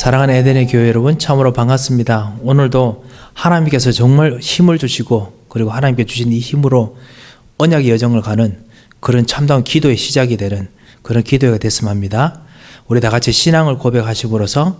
사랑하는 에덴의 교회 여러분 참으로 반갑습니다. 오늘도 하나님께서 정말 힘을 주시고 그리고 하나님께 주신 이 힘으로 언약의 여정을 가는 그런 참다운 기도의 시작이 되는 그런 기도회가 됐으면 합니다. 우리 다 같이 신앙을 고백하심으로써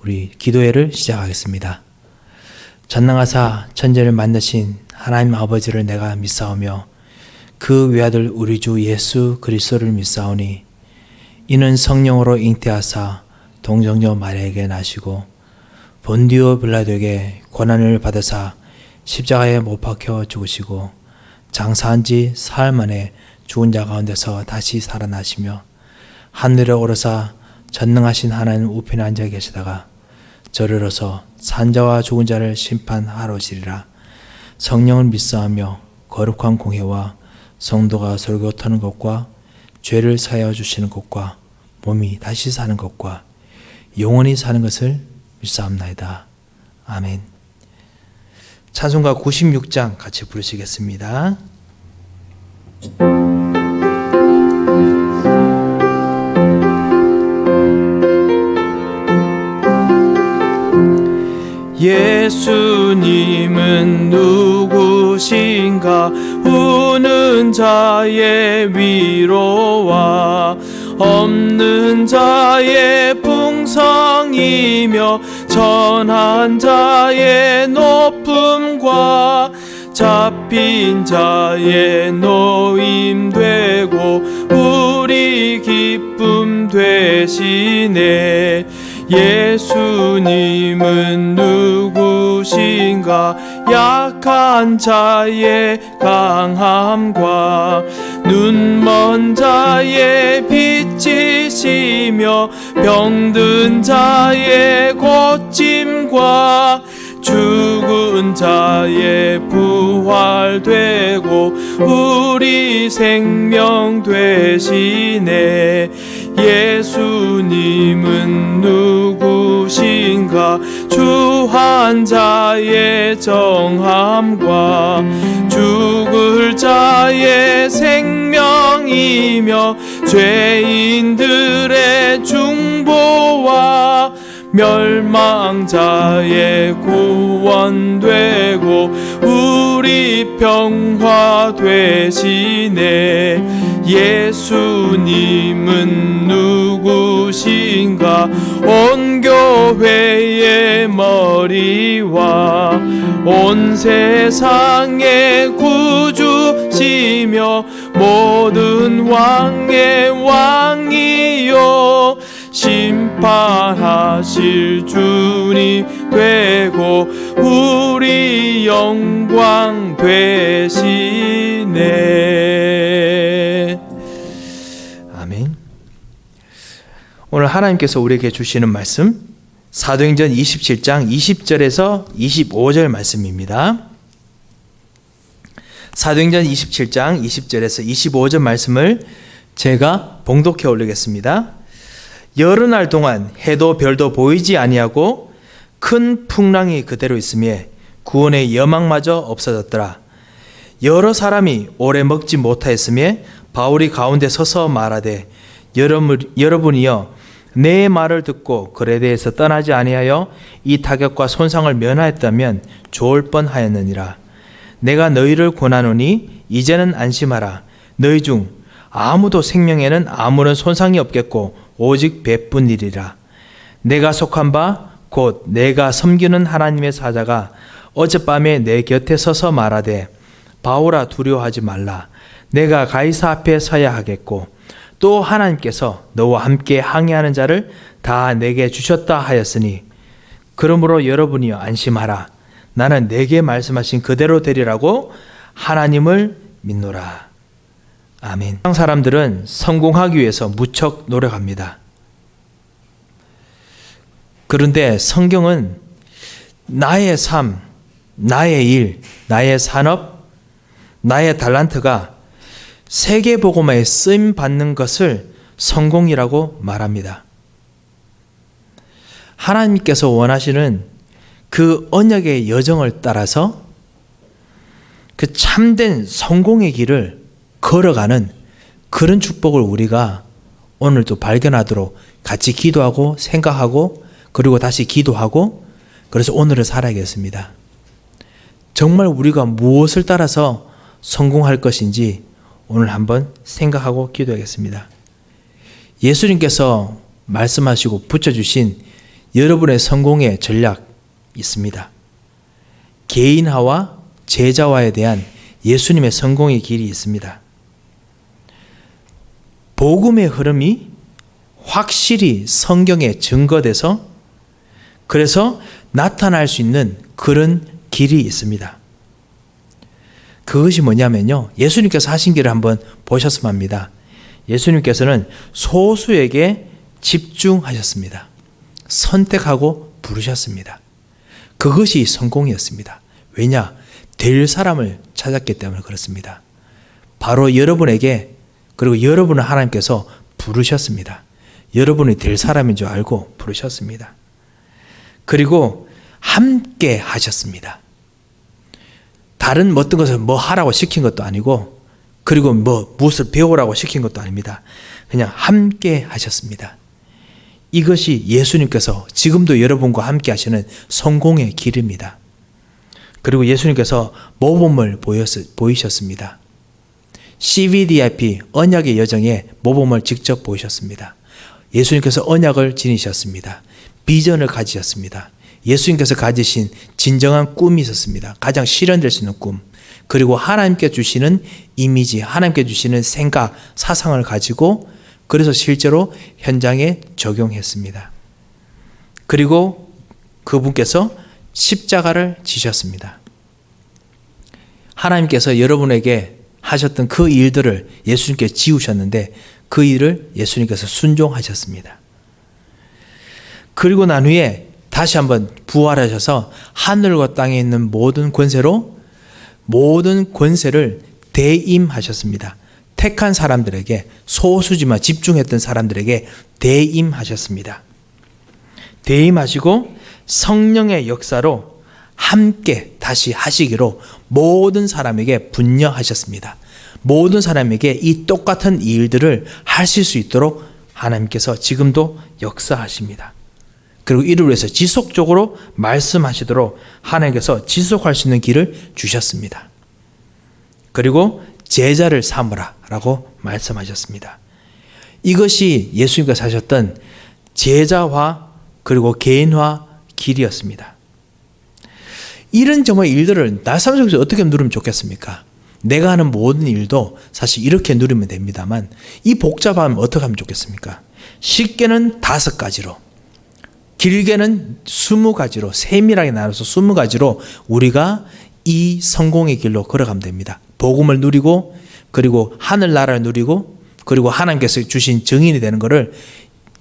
우리 기도회를 시작하겠습니다. 전능하사 천재를 만드신 하나님 아버지를 내가 믿사오며 그 외아들 우리 주 예수 그리스도를 믿사오니 이는 성령으로 잉태하사 동정녀 마리아에게 나시고 본디오 빌라도에게 고난을 받으사 십자가에 못 박혀 죽으시고 장사한 지 사흘 만에 죽은 자 가운데서 다시 살아나시며 하늘에 오르사 전능하신 하나님 우편에 앉아 계시다가 저리로서 산자와 죽은 자를 심판하러 오시리라. 성령을 믿사하며 거룩한 공회와 성도가 설교 터는 것과 죄를 사하여 주시는 것과 몸이 다시 사는 것과 영원히 사는 것을 믿사옵나이다. 아멘. 찬송가 96장 같이 부르시겠습니다. 예수님은 누구신가 우는 자의 위로와 없는 자의 풍성이며 전한 자의 높음과 잡힌 자의 노임 되고 우리 기쁨 되시네. 예수님은 누구신가? 약한 자의 강함과 눈먼 자의 빛이시며 병든 자의 고침과 죽은 자의 부활되고 우리 생명 되시네. 예수님은 누구 신가 주한 자의 정함과 죽을 자의 생명이며 죄인들의 중보와 멸망자의 구원되고 우리 평화 되시네. 예수님은 누 구신가 온 교회의 머리와 온 세상의 구주시며 모든 왕의 왕이요 심판하실 주님 되고 우리 영광 되시네. 오늘 하나님께서 우리에게 주시는 말씀 사도행전 27장 20절에서 25절 말씀입니다. 사도행전 27장 20절에서 25절 말씀을 제가 봉독해 올리겠습니다. 여러 날 동안 해도 별도 보이지 아니하고 큰 풍랑이 그대로 있음에 구원의 여망마저 없어졌더라. 여러 사람이 오래 먹지 못하였음에 바울이 가운데 서서 말하되 여러분, 여러분이여 내 말을 듣고 그에 대해서 떠나지 아니하여 이 타격과 손상을 면하였다면 좋을 뻔하였느니라. 내가 너희를 권하노니 이제는 안심하라. 너희 중 아무도 생명에는 아무런 손상이 없겠고 오직 배뿐이리라. 내가 속한 바 곧 내가 섬기는 하나님의 사자가 어젯밤에 내 곁에 서서 말하되 바오라 두려워하지 말라. 내가 가이사 앞에 서야 하겠고 또 하나님께서 너와 함께 항해하는 자를 다 내게 주셨다 하였으니 그러므로 여러분이여 안심하라. 나는 내게 말씀하신 그대로 되리라고 하나님을 믿노라. 아멘. 세상 사람들은 성공하기 위해서 무척 노력합니다. 그런데 성경은 나의 삶, 나의 일, 나의 산업, 나의 달란트가 세계 복음화에 쓰임 받는 것을 성공이라고 말합니다. 하나님께서 원하시는 그 언약의 여정을 따라서 그 참된 성공의 길을 걸어가는 그런 축복을 우리가 오늘도 발견하도록 같이 기도하고 생각하고 그리고 다시 기도하고 그래서 오늘을 살아야겠습니다. 정말 우리가 무엇을 따라서 성공할 것인지 오늘 한번 생각하고 기도하겠습니다. 예수님께서 말씀하시고 붙여주신 여러분의 성공의 전략 있습니다. 개인화와 제자화에 대한 예수님의 성공의 길이 있습니다. 복음의 흐름이 확실히 성경에 증거돼서 그래서 나타날 수 있는 그런 길이 있습니다. 그것이 뭐냐면요. 예수님께서 하신 길을 한번 보셨으면 합니다. 예수님께서는 소수에게 집중하셨습니다. 선택하고 부르셨습니다. 그것이 성공이었습니다. 왜냐? 될 사람을 찾았기 때문에 그렇습니다. 바로 여러분에게 그리고 여러분을 하나님께서 부르셨습니다. 여러분이 될 사람인 줄 알고 부르셨습니다. 그리고 함께 하셨습니다. 다른 어떤 것을 뭐 하라고 시킨 것도 아니고 그리고 뭐 무엇을 배우라고 시킨 것도 아닙니다. 그냥 함께 하셨습니다. 이것이 예수님께서 지금도 여러분과 함께 하시는 성공의 길입니다. 그리고 예수님께서 모범을 보이셨습니다. CVDIP 언약의 여정에 모범을 직접 보이셨습니다. 예수님께서 언약을 지니셨습니다. 비전을 가지셨습니다. 예수님께서 가지신 진정한 꿈이 있었습니다. 가장 실현될 수 있는 꿈. 그리고 하나님께 주시는 이미지, 하나님께 주시는 생각, 사상을 가지고 그래서 실제로 현장에 적용했습니다. 그리고 그분께서 십자가를 지셨습니다. 하나님께서 여러분에게 하셨던 그 일들을 예수님께 지우셨는데 그 일을 예수님께서 순종하셨습니다. 그리고 난 후에 다시 한번 부활하셔서 하늘과 땅에 있는 모든 권세로 모든 권세를 대임하셨습니다. 택한 사람들에게 소수지만 집중했던 사람들에게 대임하셨습니다. 대임하시고 성령의 역사로 함께 다시 하시기로 모든 사람에게 분녀하셨습니다. 모든 사람에게 이 똑같은 일들을 하실 수 있도록 하나님께서 지금도 역사하십니다. 그리고 이를 위해서 지속적으로 말씀하시도록 하나님께서 지속할 수 있는 길을 주셨습니다. 그리고 제자를 삼으라 라고 말씀하셨습니다. 이것이 예수님께서 하셨던 제자화 그리고 개인화 길이었습니다. 이런 정말 일들을 나삶 속에서 어떻게 누르면 좋겠습니까? 내가 하는 모든 일도 사실 이렇게 누리면 됩니다만 이 복잡하면 어떻게 하면 좋겠습니까? 쉽게는 다섯 가지로 길게는 스무 가지로 세밀하게 나눠서 스무 가지로 우리가 이 성공의 길로 걸어가면 됩니다. 복음을 누리고 그리고 하늘 나라를 누리고 그리고 하나님께서 주신 증인이 되는 것을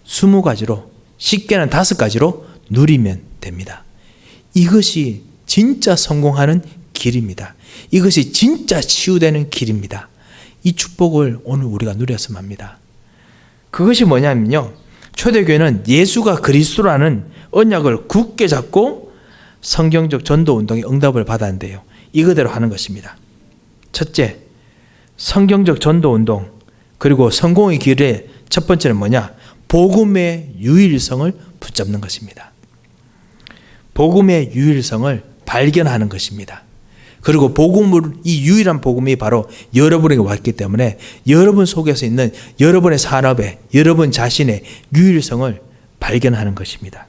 스무 가지로 쉽게는 다섯 가지로 누리면 됩니다. 이것이 진짜 성공하는 길입니다. 이것이 진짜 치유되는 길입니다. 이 축복을 오늘 우리가 누렸으면 합니다. 그것이 뭐냐면요. 초대교회는 예수가 그리스도라는 언약을 굳게 잡고 성경적 전도 운동의 응답을 받았는데요. 이거대로 하는 것입니다. 첫째, 성경적 전도 운동 그리고 성공의 길의 첫 번째는 뭐냐? 복음의 유일성을 붙잡는 것입니다. 복음의 유일성을 발견하는 것입니다. 그리고 복음을 이 유일한 복음이 바로 여러분에게 왔기 때문에 여러분 속에서 있는 여러분의 산업에 여러분 자신의 유일성을 발견하는 것입니다.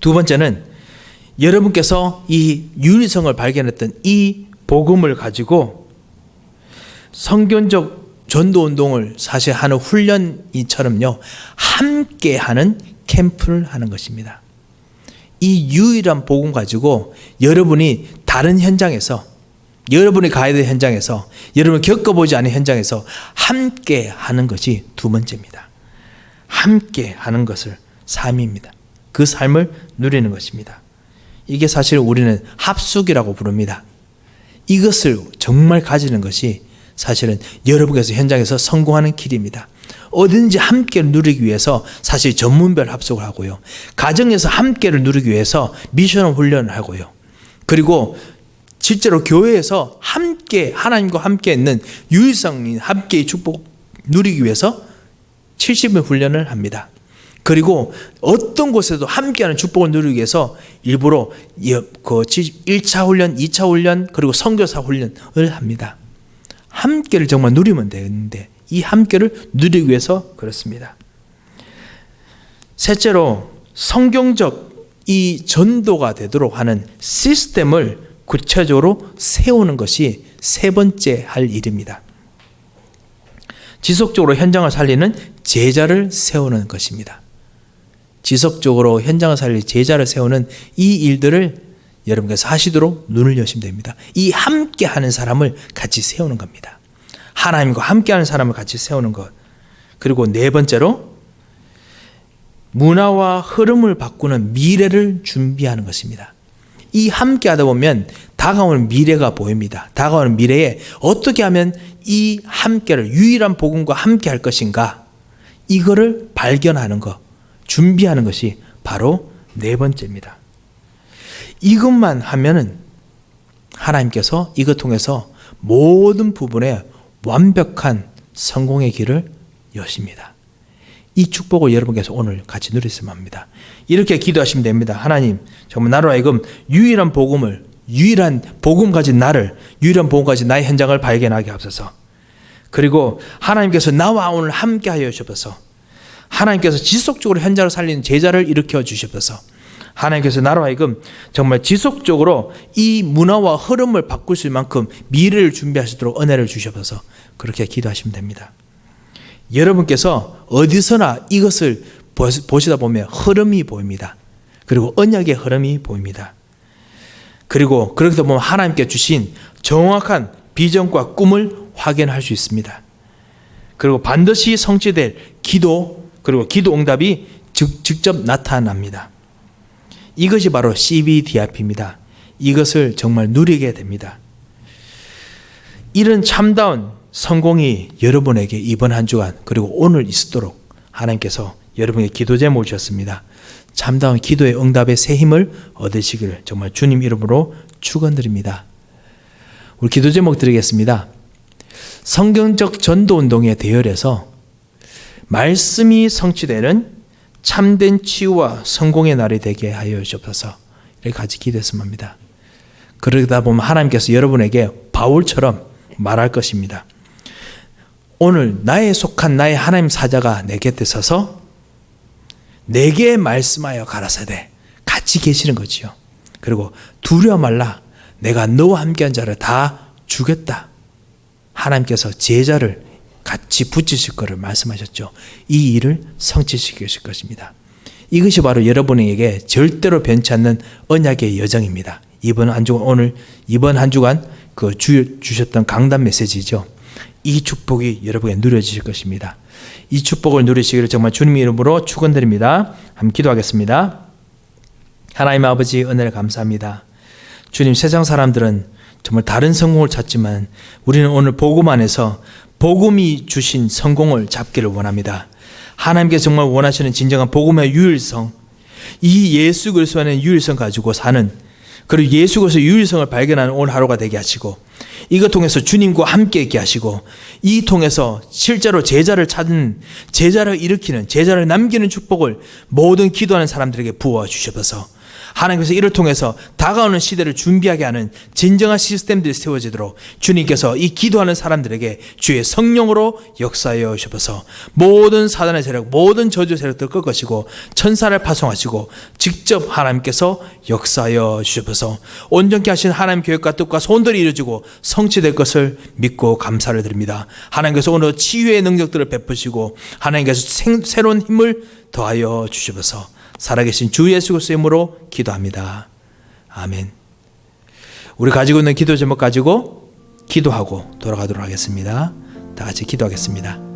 두 번째는 여러분께서 이 유일성을 발견했던 이 복음을 가지고 성견적 전도 운동을 사실 하는 훈련이처럼요 함께 하는 캠프를 하는 것입니다. 이 유일한 복음 가지고 여러분이 다른 현장에서 여러분이 가야 될 현장에서 여러분 겪어보지 않은 현장에서 함께 하는 것이 두 번째입니다. 함께 하는 것을 삶입니다. 그 삶을 누리는 것입니다. 이게 사실 우리는 합숙이라고 부릅니다. 이것을 정말 가지는 것이 사실은 여러분께서 현장에서 성공하는 길입니다. 어딘지 함께를 누리기 위해서 사실 전문별 합숙을 하고요. 가정에서 함께를 누리기 위해서 미션 훈련을 하고요. 그리고 실제로 교회에서 함께 하나님과 함께 있는 유일성인 함께의 축복 누리기 위해서 70일 훈련을 합니다. 그리고 어떤 곳에도 함께하는 축복을 누리기 위해서 일부러 예, 그 1차 훈련, 2차 훈련, 그리고 선교사 훈련을 합니다. 함께를 정말 누리면 되는데 이 함께를 누리기 위해서 그렇습니다. 셋째로 성경적 이 전도가 되도록 하는 시스템을 구체적으로 세우는 것이 세 번째 할 일입니다. 지속적으로 현장을 살리는 제자를 세우는 것입니다. 지속적으로 현장을 살릴 제자를 세우는 이 일들을 여러분께서 하시도록 눈을 여시면 됩니다. 이 함께 하는 사람을 같이 세우는 겁니다. 하나님과 함께 하는 사람을 같이 세우는 것. 그리고 네 번째로 문화와 흐름을 바꾸는 미래를 준비하는 것입니다. 이 함께 하다 보면 다가오는 미래가 보입니다. 다가오는 미래에 어떻게 하면 이 함께를 유일한 복음과 함께 할 것인가? 이거를 발견하는 것, 준비하는 것이 바로 네 번째입니다. 이것만 하면은 하나님께서 이것 통해서 모든 부분에 완벽한 성공의 길을 여십니다. 이 축복을 여러분께서 오늘 같이 누리으면 합니다. 이렇게 기도하시면 됩니다. 하나님, 정말 나로 하여금 유일한 복음을, 유일한 복음 가진 나를, 유일한 복음 가진 나의 현장을 발견하게 하옵소서. 그리고 하나님께서 나와 오늘 함께 하여 주셔서 하나님께서 지속적으로 현장을 살리는 제자를 일으켜 주셔서 하나님께서 나로 하여금 정말 지속적으로 이 문화와 흐름을 바꿀 수 있을 만큼 미래를 준비하시도록 은혜를 주셔서 그렇게 기도하시면 됩니다. 여러분께서 어디서나 이것을 보시다 보면 흐름이 보입니다. 그리고 언약의 흐름이 보입니다. 그리고 그렇게 보면 하나님께 주신 정확한 비전과 꿈을 확인할 수 있습니다. 그리고 반드시 성취될 기도 그리고 기도 응답이 즉, 직접 나타납니다. 이것이 바로 CBDRP입니다. 이것을 정말 누리게 됩니다. 이런 참다운 성공이 여러분에게 이번 한 주간 그리고 오늘 있도록 하나님께서 여러분의 기도 제목을 주셨습니다. 참다운 기도의 응답의 새 힘을 얻으시기를 정말 주님 이름으로 축원드립니다. 우리 기도 제목 드리겠습니다. 성경적 전도 운동에 대열해서 말씀이 성취되는 참된 치유와 성공의 날이 되게 하여 주옵소서. 이렇게 같이 기도했으면 합니다. 그러다 보면 하나님께서 여러분에게 바울처럼 말할 것입니다. 오늘 나의 속한 나의 하나님 사자가 내 곁에 서서 내게 말씀하여 가라사대 같이 계시는 거지요. 그리고 두려워 말라 내가 너와 함께한 자를 다 주겠다. 하나님께서 제자를 같이 붙이실 것을 말씀하셨죠. 이 일을 성취시키실 것입니다. 이것이 바로 여러분에게 절대로 변치 않는 언약의 여정입니다. 이번 한 주간 오늘 이번 한 주간 그 주, 주셨던 강단 메시지죠. 이 축복이 여러분에게 누려지실 것입니다. 이 축복을 누리시기를 정말 주님 이름으로 축원드립니다. 함께 기도하겠습니다. 하나님 아버지 은혜를 감사합니다. 주님 세상 사람들은 정말 다른 성공을 찾지만 우리는 오늘 복음 안에서 복음이 주신 성공을 잡기를 원합니다. 하나님께서 정말 원하시는 진정한 복음의 유일성, 이 예수 그리스도 안에 유일성 가지고 사는 그리고 예수 그리스도 유일성을 발견하는 오늘 하루가 되게 하시고 이것 통해서 주님과 함께 있게 하시고 이 통해서 실제로 제자를 찾는 제자를 일으키는 제자를 남기는 축복을 모든 기도하는 사람들에게 부어 주셔서 하나님께서 이를 통해서 다가오는 시대를 준비하게 하는 진정한 시스템들이 세워지도록 주님께서 이 기도하는 사람들에게 주의 성령으로 역사하여 주셔서 모든 사단의 세력, 모든 저주 세력들을 끌 것이고 천사를 파송하시고 직접 하나님께서 역사하여 주셔서 온전케 하신 하나님 교회과 뜻과 소원들이 이루어지고 성취될 것을 믿고 감사를 드립니다. 하나님께서 오늘 치유의 능력들을 베푸시고 하나님께서 생, 새로운 힘을 더하여 주셔서 살아계신 주 예수 그리스도의 이름으로 기도합니다. 아멘. 우리 가지고 있는 기도 제목 가지고 기도하고 돌아가도록 하겠습니다. 다 같이 기도하겠습니다.